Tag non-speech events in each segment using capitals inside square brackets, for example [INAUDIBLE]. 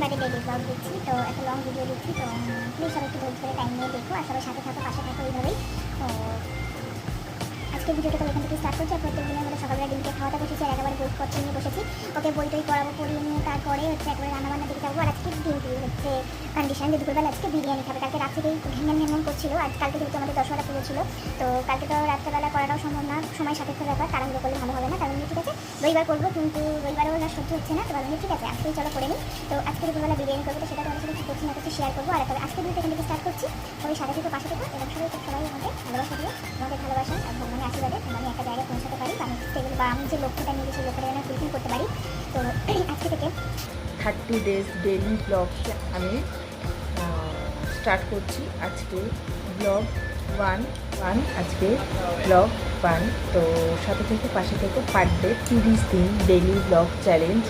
বাদে daily blog দিচ্ছি তো একটা লং ভিডিও দিচ্ছি তো প্লিজ সবাই একটু ধৈর্য করে টাইম নিয়ে দেখো। আর সবাই সাথে থাকো, পাশে থাকো এইভাবেই। তো আজকে ভিডিওটা তো এখান থেকে স্টার্ট করছি, আর প্রত্যেকদিনের মধ্যে সকালবেলা ডিমকে খাওয়াতে বসেছি, আর একেবারে বইপত্র নিয়ে বসেছি। ওকে বই টই পড়াবো, পড়িয়ে নিয়ে তারপরে হচ্ছে একবার রান্নাবান্না দিকে যাব। আর আজকে ডিউটি হচ্ছে কন্ডিশন যে দুপুরবেলা আজকে বিরিয়ানি খাবে। কালকে রাত থেকেই ঘ্যান ঘ্যান করছিল, আজ কালকে যেহেতু আমাদের দশটা পুজো ছিল, তো কালকে তো রাত্রেবেলা করাটাও সম্ভব না। সময় সাপেক্ষ ব্যাপার তাড়াহুড়ো করলে ভালো হবে না। কারণ ঠিক আছে, রবিবার করব কিন্তু রবিবারেও না সহ্য হচ্ছে না। তো ঠিক আছে, আজকেই চলো করে নিই। তো আজকে দুপুরবেলা বিরিয়ানি করব, তো সেটা তোমাদের সাথে করছি না করছি শেয়ার করব। আর আজকে ভিডিও এখান থেকে স্টার্ট করছি। সবাই সাথে থেকে পাশে থেকে এবং সবাই সবাই আমাকে ভালোবাসা দিয়ে আমাদের ভালোবাসা আর ভগবানের আশীর্বাদে আমি একটা জায়গায় পৌঁছাতে পারি। বা আমি যে লক্ষ্যটা নিয়ে থার্টি ডেজ ডেলি ব্লগ আমি স্টার্ট করছি। আজকে ব্লগ ওয়ান ওয়ান, আজকে ব্লগ ওয়ান। তো সাথে থেকে পাশে থেকে পার ডে তিরিশ দিন ডেলি ব্লগ চ্যালেঞ্জ।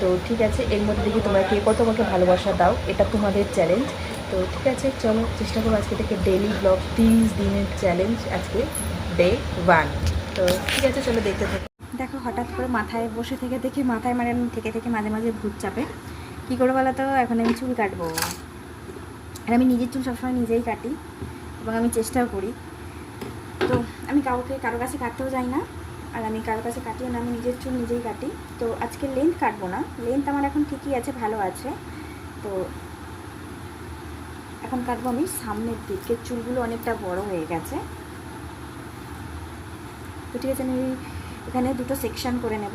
তো ঠিক আছে, এর মধ্যে দেখি তোমরা কে কত আমাকে ভালোবাসা দাও, এটা তোমাদের চ্যালেঞ্জ। তো ঠিক আছে, চলো চেষ্টা করব আজকে থেকে ডেলি ব্লগ তিরিশ দিনের চ্যালেঞ্জ আজকে ডে ওয়ান। তো ঠিক আছে, চলো দেখতে থাকো। হঠাৎ করে মাথায় বসে থেকে দেখি মাথায় মানে থেকে থেকে মাঝে মাঝে ভূত চাপে। কী করে বলো তো? এখন আমি চুল কাটবো। আর আমি নিজের চুল সবসময় নিজেই কাটি এবং আমি চেষ্টাও করি। তো আমি কাউকে, কারও কাছে কাটতেও যাই না। আর আমি কারও কাছে কাটিও না, আমি নিজের চুল নিজেই কাটি। তো আজকে লেন্থ কাটবো না। লেন্থ আমার এখন ঠিকই আছে, ভালো আছে। তো এখন কাটবো আমি সামনের দিকের চুলগুলো অনেকটা বড় হয়ে গেছে। তো ঠিক আছে, আমি এখানে দুটো সেকশন করে নেব।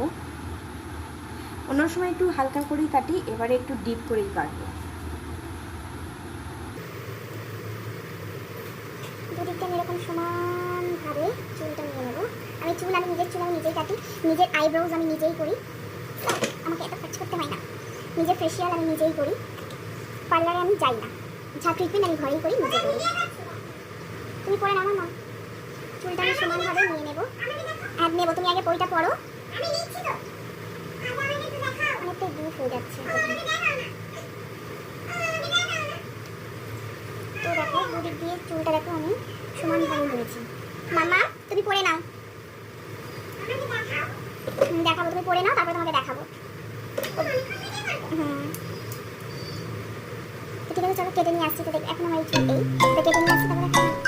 অন্য সময় একটু হালকা করেই কাটি, এবারে একটু ডিপ করেই কাটবো। দুদিকটা আমি সমানভাবে চুলটা নিয়ে আমি চুল আমি নিজের চুল আমি নিজেই কাটি, নিজের আইব্রোজ আমি নিজেই করি। আমাকে এত কাজ করতে হয় না। নিজের ফেসিয়াল আমি নিজেই করি। পার্লারে আমি যাই না। যা ট্রিটমেন্ট আমি ঘরেই করি নিজে করি। তুমি পরে নাও মা চুলটা আমি সমানভাবে নিয়ে নেব। আর নেব তুমি আগে বইটা পড়ো। অনেকটা ডিপ হয়ে যাচ্ছে। তো দেখো দুদিক দিয়ে চুলটা দেখো আমি সমানভাবে নিয়েছি মামা তুমি পরে নাও। দেখাবো তুমি পরে নাও তারপরে তোমাকে দেখাবো। হুম। তো ঠিক আছে চলো কেটে নিয়ে আসছি। তো দেখ এখন আমার এই তো কেটে নিয়ে আসছি তারপরে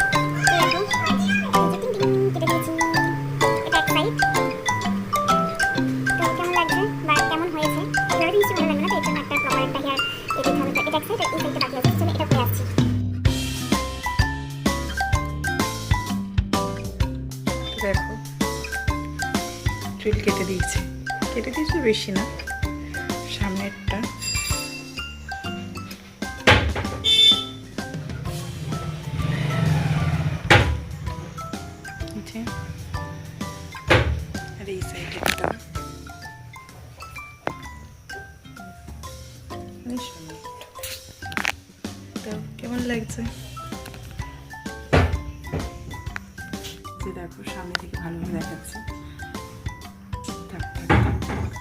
তো এটা সাইড এই সাইডটা বাকি আছে দেখো, চুল কেটে দিয়েছি। কেটে দিয়েছি বেশি না, সামনেরটা। আর এই সাইডেরটা লাগছে। সামনে থেকে ভালোভাবে দেখাচ্ছে।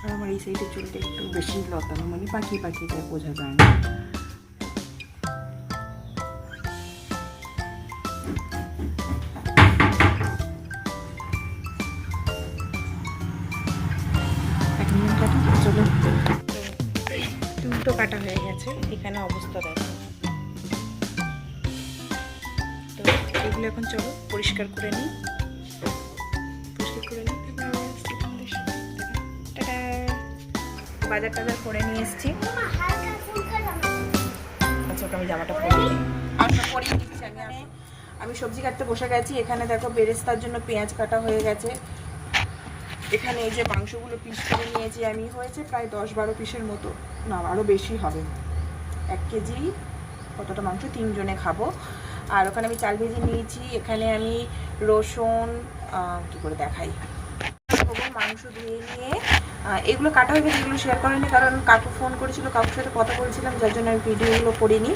আর আমার এই সাইডের চুলটা একটু বেশি লতানো মানে পাখি পাখি বোঝা যায় না। চলো। কাটা হয়ে গেছে, এখানে অবস্থা দেখো। এগুলো এখন চলো, পরিষ্কার করে নিই। নিই বাজার টাজার করে নিয়ে এসেছি। আচ্ছা ওটা আমি জামাটা পরে আচ্ছা আমি আমি সবজি কাটতে বসে গেছি। এখানে দেখো বেরেস্তার জন্য পেঁয়াজ কাটা হয়ে গেছে। এখানে এই যে মাংসগুলো পিস করে নিয়েছি আমি। হয়েছে প্রায় দশ বারো পিসের মতো। না আরও বেশি হবে। এক কেজি, কতটা মাংস? তিনজনে খাব। আর ওখানে আমি চাল ভেজে নিয়েছি, এখানে আমি রসুন কি করে দেখাই? মাংস ধুয়ে নিয়ে এগুলো কাটা হয়ে গেছে, এগুলো শেয়ার করেনি কারণ কাকু ফোন করেছিল, কাকুর সাথে কথা বলছিলাম, যার জন্য আমি ভিডিওগুলো করিনি।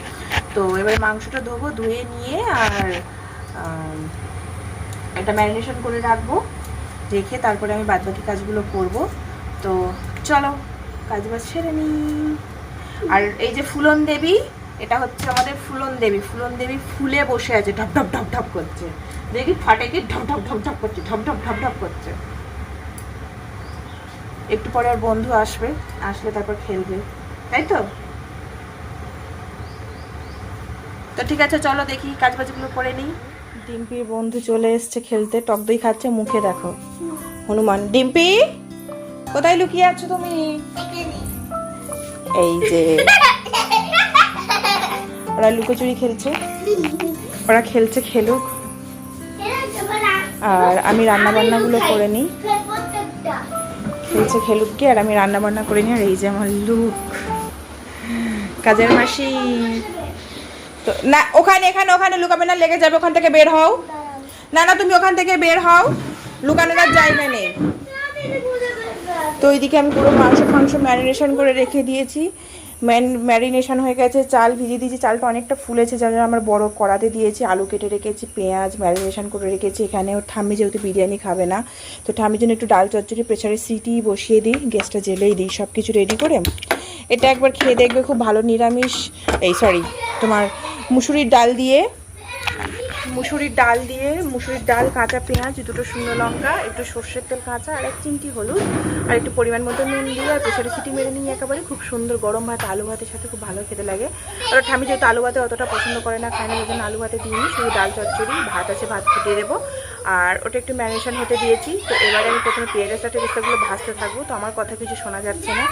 তো এবার মাংসটা ধোবো, ধুয়ে নিয়ে আর এটা ম্যারিনেশন করে রাখব, রেখে তারপরে আমি বাদবাকি কাজগুলো করব। তো চলো, কাজ বাজ সেরে নিই। আর এই যে ফুলন দেবী এটা হচ্ছে আমাদের ফুলন দেবী। ফুলন দেবী ফুলে বসে আছে ঢপ ঢপ ঢপ ঢপ করছে। দেখি ফাটে কি ঢপ ঢপ ঢপ ঢপ করছে ঢপ ঢপ ঢপ ঢপ করছে। একটু পরে আর বন্ধু আসবে আসলে তারপর খেলবে। তাই তো? তো ঠিক আছে চলো দেখি কাজ বাজগুলো করে নিই। ডিম্পির বন্ধু চলে এসছে খেলতে টক দই খাচ্ছে মুখে দেখো। হনুমান ডিম্পি কোথায় লুকিয়ে আছো তুমি? এই যে। [LAUGHS] ওরা লুকোচুরি খেলছে। ওরা খেলছে, খেলুক। আর আমি রান্না বান্নাগুলো করে নিই। খেলছে খেলুক গিয়ে আর আমি রান্না বান্না করে নিই। আর এই যে আমার লুক। কাজের মাসি। তো, না, ওখানে, এখানে, ওখানে লুকাবে না, লেগে যাবে ওখান থেকে বের হও। না না, তুমি ওখান থেকে বের হও। লুকানোর আর জায়গা নেই। তো ওইদিকে আমি পুরো মাংস ফাংস ম্যারিনেশন করে রেখে দিয়েছি। ম্যান, ম্যারিনেশন হয়ে গেছে, চাল ভিজিয়ে দিয়েছি, চালটা অনেকটা ফুলেছে, যার আমার বড় কড়াতে দিয়েছি, আলু কেটে রেখেছি, পেঁয়াজ ম্যারিনেশন করে রেখেছি, এখানে ওর ঠাম্মি যেহেতু বিরিয়ানি খাবে না, তো ঠাম্মির জন্য একটু ডাল চচ্চড়ি প্রেশারে সিটি বসিয়ে দিই, গ্যাসটা জেলেই দিই সব কিছু রেডি করে। এটা একবার খেয়ে দেখবে, খুব ভালো নিরামিষ, এই সরি তোমার মুসুরির ডাল দিয়ে মুসুরির ডাল দিয়ে, মুসুরির ডাল, কাঁচা পেঁয়াজ, দুটো শুকনো লঙ্কা, একটু সর্ষের তেল কাঁচা, আর এক চিমটি হলুদ, আর একটু পরিমাণ মতো নুন দিয়ে, আর প্রেশারে সিটি মেরে নিয়ে একেবারে খুব সুন্দর গরম ভাত, আলু ভাতের সাথে খুব ভালো খেতে লাগে। আর ঠামি যেহেতু আলু ভাতে অতটা পছন্দ করে না, খায় না, ওই আলু ভাতে দিইনি, শুধু ডাল চচ্চড়ি, ভাত আছে, ভাত ফুটিয়ে দেবো। আর ওটা একটু ম্যারিনেশন হতে দিয়েছি, তো এবারে আমি প্রথমে পেঁয়াজ সাথে বেস্তাগুলো ভাজতে থাকব। তো আমার কথা কিছু শোনা যাচ্ছে না,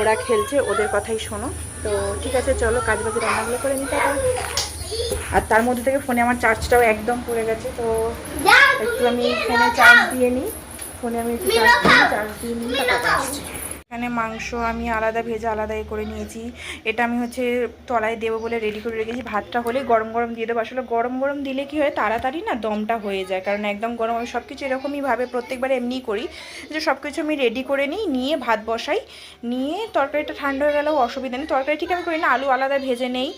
ওরা খেলছে, ওদের কথাই শোনো। তো ঠিক আছে, চলো, কাজ বাজি রান্নাগুলো করে নিতে হবে আর তার মধ্যে থেকে ফোনে আমার চার্জটাও একদম পড়ে গেছে তো একটু আমি ফোনে চার্জ দিয়ে নিই। ফোনে আমি একটু চার্জ দিয়ে চার্জ দিয়ে নিই তারপর এখানে মাংস আমি আলাদা ভেজে আলাদা এ করে নিয়েছি। এটা আমি হচ্ছে তলায় দেবো বলে রেডি করে রেখেছি। ভাতটা হলে গরম গরম দিয়ে দেবো। আসলে গরম গরম দিলে কি হয়, তাড়াতাড়ি না দমটা হয়ে যায়। কারণ একদম গরম আমি সব কিছু এরকমই ভাবে প্রত্যেকবার এমনিই করি যে সব কিছু আমি রেডি করে নিই, নিয়ে ভাত বসাই। নিয়ে তরকারিটা ঠান্ডা হয়ে গেলেও অসুবিধা নেই। তরকারি ঠিক আমি করি না, আলু আলাদা ভেজে নেই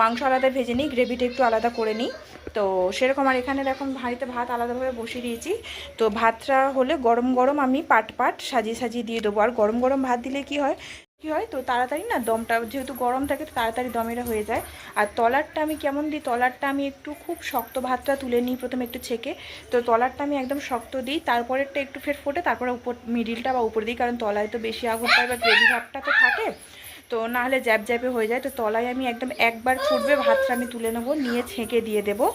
মাংস আলাদা ভেজে নিই গ্রেভিটা একটু আলাদা করে নিই। তো সেরকম আর এখানে এখন হাঁড়িতে ভাত আলাদাভাবে বসিয়ে দিয়েছি। তো ভাতটা হলে গরম গরম আমি পাট পাট সাজিয়ে সাজিয়ে দিয়ে দেবো। আর গরম গরম ভাত দিলে কি হয়? কি হয়? তো তাড়াতাড়ি না দমটা, যেহেতু গরম থাকে তো তাড়াতাড়ি দমেরা হয়ে যায়। আর তলারটা আমি কেমন দিই? তলারটা আমি একটু খুব শক্ত ভাতটা তুলে নিই প্রথমে একটু ছেঁকে। তো তলারটা আমি একদম শক্ত দিই। তারপরেরটা একটু ফের ফোটে, তারপরে উপর মিডিলটা বা উপর দিই। কারণ তলায় তো বেশি আগুন পায় বা গ্রেভি ভাতটা তো থাকে। তো না হলে জ্যাপ জ্যাপে হয়ে যায়। তো তলায় আমি একদম একবার ফুটবে, ভাতটা আমি তুলে নেব, নিয়ে ছেঁকে দিয়ে দেবো।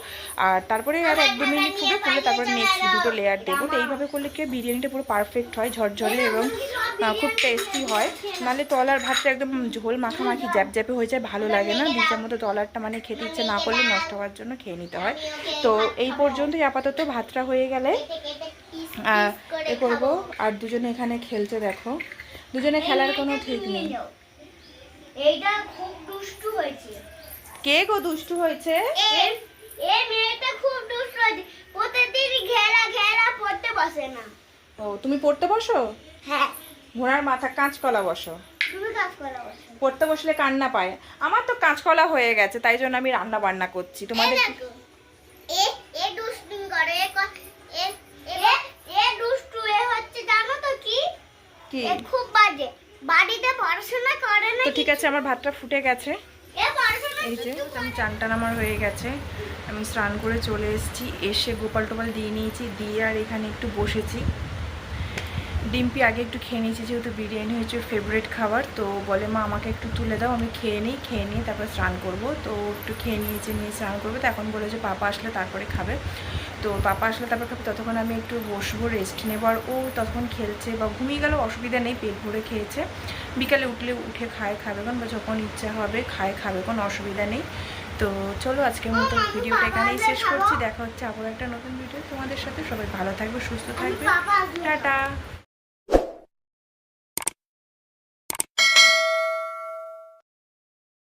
আর তারপরে আর এক দু মিনিট ফুটবে ফুলে তারপরে নেক্সট দুটো লেয়ার দেবো। তো এইভাবে করলে কি বিরিয়ানিটা পুরো পারফেক্ট হয়, ঝরঝরে এবং খুব টেস্টি হয়। নাহলে তলার ভাতটা একদম ঝোল মাখামাখি জ্যাপ জ্যাপে হয়ে যায়, ভালো লাগে না। দিচার মতো তলারটা মানে খেতে ইচ্ছে না করলে নষ্ট হওয়ার জন্য খেয়ে নিতে হয়। তো এই পর্যন্তই আপাতত ভাতটা হয়ে গেলে। এ করব। আর দুজনে এখানে খেলছে, দেখো। দুজনে খেলার কোনো ঠিক নেই। এইটা খুব দুষ্টু হয়েছে। কে গো দুষ্টু হয়েছে? এই এই মেয়েটা খুব দুষ্টু হয়েছে। প্রতিদিন ঘেরা ঘেরা পড়তে বসে না। ও তুমি পড়তে বসো? হ্যাঁ। ঘোড়ার মাথা কাঁচকলা বসো। পড়তে বসলে কান্না পায়। আমার তো কাঁচকলা হয়ে গেছে তাই জন্য আমি রান্না বান্না করছি। তোমাদের কি- এ এ দুষ্টুমি করে এ এ এ এ দুষ্টু এ হচ্ছে জানো তো কি? কি? খুব বাজে। বাড়িতে পড়াশোনা করে না তো ঠিক আছে আমার ভাতটা ফুটে গেছে। এ পড়াশোনা এই যে আমি চান টান আমার হয়ে গেছে। আমি স্নান করে চলে এসেছি এসে গোপাল টোপাল দিয়ে নিয়েছি দিয়ে আর এখানে একটু বসেছি। ডিম্পি আগে একটু খেয়ে নিয়েছি যেহেতু বিরিয়ানি হচ্ছে ওর ফেভারিট খাবার তো বলে মা আমাকে একটু তুলে দাও আমি খেয়ে নিই খেয়ে নিই তারপর স্নান করব। তো একটু খেয়ে নিয়েছে নিয়ে স্নান করব তো এখন বলে যে পাপা আসলে তারপরে খাবে। তো পাপা আসলে তারপর খাবে ততক্ষণ আমি একটু বসবো রেস্ট নেব। আর ও ততক্ষণ খেলছে বা ঘুমিয়ে গেলেও অসুবিধা নেই পেট ভরে খেয়েছে। বিকালে উঠলে উঠে খায় খাবে কোন বা যখন ইচ্ছা হবে খায় খাবে কোনো অসুবিধা নেই। তো চলো আজকের মতো ভিডিওটা এখানেই শেষ করছি। দেখা হচ্ছে আবার একটা নতুন ভিডিও তোমাদের সাথে। সবাই ভালো থাকবে সুস্থ থাকবে। টাটা।